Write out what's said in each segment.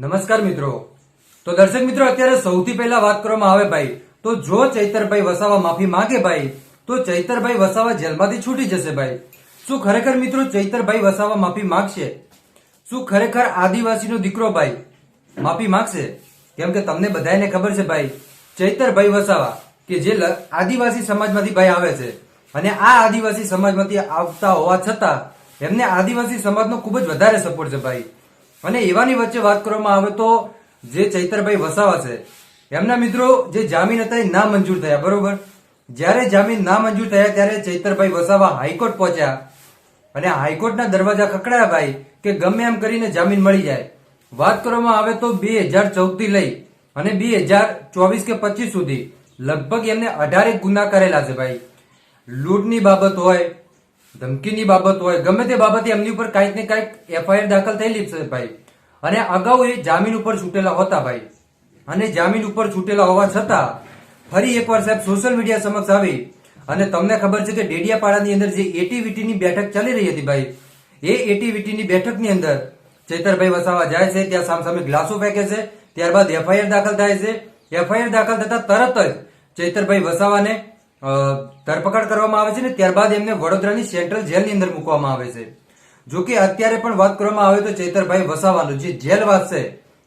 નમસ્કાર મિત્રો. તો દર્શક મિત્રો, અત્યારે સૌથી પહેલા વાત કરવામાં આવે ભાઈ, તો જો ચૈતરભાઈ વસાવા માફી માંગે ભાઈ, તો ચૈતરભાઈ વસાવા જેલમાંથી છૂટી જશે ભાઈ. શું ખરેખર મિત્રો ચૈતરભાઈ વસાવા માફી માંગશે? શું ખરેખર આદિવાસીનો દીકરો ભાઈ, માફી માંગશે? કેમ કે તમને બધાને ખબર છે ભાઈ, ચૈતરભાઈ વસાવા, કે જે આદિવાસી સમાજમાંથી ભાઈ આવે છે. અને આ આદિવાસી સમાજમાંથી આવતા હોવા છતાં, એમને આદિવાસી સમાજનો ખૂબ જ વધારે સપોર્ટ છે ભાઈ. અને એવાની વચ્ચે વાત કરવામાં આવે તો જે ચૈતરભાઈ વસાવા છે, એમના મિત્રો જે જામીન હતા એ ના મંજૂર થયા, બરોબર? જ્યારે જામીન ના મંજૂર થયા ત્યારે ચૈતરભાઈ વસાવા હાઈકોર્ટ પહોંચ્યા અને હાઈકોર્ટના દરવાજા ખકડાયા ભાઈ કે ગમે એમ કરીને જામીન મળી જાય. વાત કરવામાં આવે તો બે હજાર ચૌદથી લઈ અને બે હજાર ચોવીસ કે પચીસ સુધી લગભગ એમને અઢારેક ગુના કરેલા છે ભાઈ. લૂંટની બાબત હોય ધમકીની બાબત હોય, ગમે તે બાબતે એમની ઉપર કાંઈક ને કાંઈક એફઆઈઆર દાખલ થયેલી છે ભાઈ. અને અગાઉ એ જામીન ઉપર છૂટેલા હોતા ભાઈ. અને જામીન ઉપર છૂટેલા હોવા છતાં ફરી એકવાર સાહેબ સોશિયલ મીડિયા સમક્ષ આવી. અને તમને ખબર છે કે ડેડિયાપાડાની અંદર જે એટીવીટીની બેઠક ચાલી રહી હતી ભાઈ, એ એટીવીટીની બેઠકની અંદર ચેતરભાઈ વસાવા જાય છે, ત્યાં સામસામે ગ્લાસો ફેંકે છે, ત્યારબાદ એફઆઈઆર દાખલ થાય છે. એફઆઈઆર દાખલ થતા તરત જ ચેતરભાઈ વસાવાને ધરપકડ કરવામાં આવે છે ને ત્યારબાદ એમને વડોદરાની સેન્ટ્રલ જેલની અંદર મૂકવામાં આવે છે. જો કે અત્યારે પણ વાત કરવામાં આવે તો ચૈતરભાઈ વસાવાનો જે જેલવાસ છે,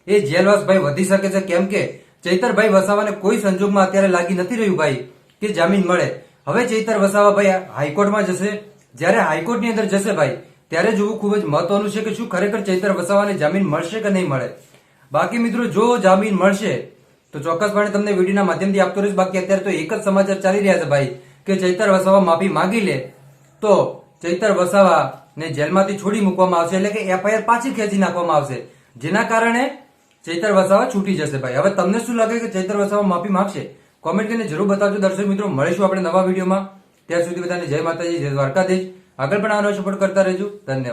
એ જેલવાસ ભાઈ વધી શકે છે. કેમ કે ચૈતરભાઈ વસાવાને કોઈ સંજોગમાં અત્યારે લાગી નથી રહ્યું ભાઈ, કે જામીન મળે. હવે ચૈતર વસાવા ભાઈ હાઈકોર્ટમાં જશે. જ્યારે હાઈકોર્ટની અંદર જશે ભાઈ, ત્યારે જોવું ખૂબ જ મહત્વનું છે કે શું ખરેખર ચૈતર વસાવાને જામીન મળશે કે નહીં મળે. બાકી મિત્રો, જો જામીન મળશે તો ચોક્કસપણે તમને વિડીયોના માધ્યમથી આપતો રહીશ. બાકી અત્યારે તો એક જ સમાચાર ચાલી રહ્યા છે ભાઈ, કે ચૈતર વસાવા માફી માંગી લે, તો ચૈતર વસાવા ને જેલમાંથી છોડી મૂકવામાં આવશે એટલે કે એફઆઈઆર પાછી ખેંચી નાખવામાં આવશે. જેના કારણે ચૈતર વસાવા છૂટી જશે ભાઈ. હવે તમને શું લાગે કે ચૈતર વસાવા માફી માંગશે? કોમેન્ટ કરીને જરૂર બતાવજો. દર્શક મિત્રો, મળીશું આપણે નવા વિડીયોમાં. ત્યાં સુધી બધાને જય માતાજી, જય દ્વારકાધીશ. આગળ પણ આનો સપોર્ટ કરતા રહેજો. ધન્યવાદ.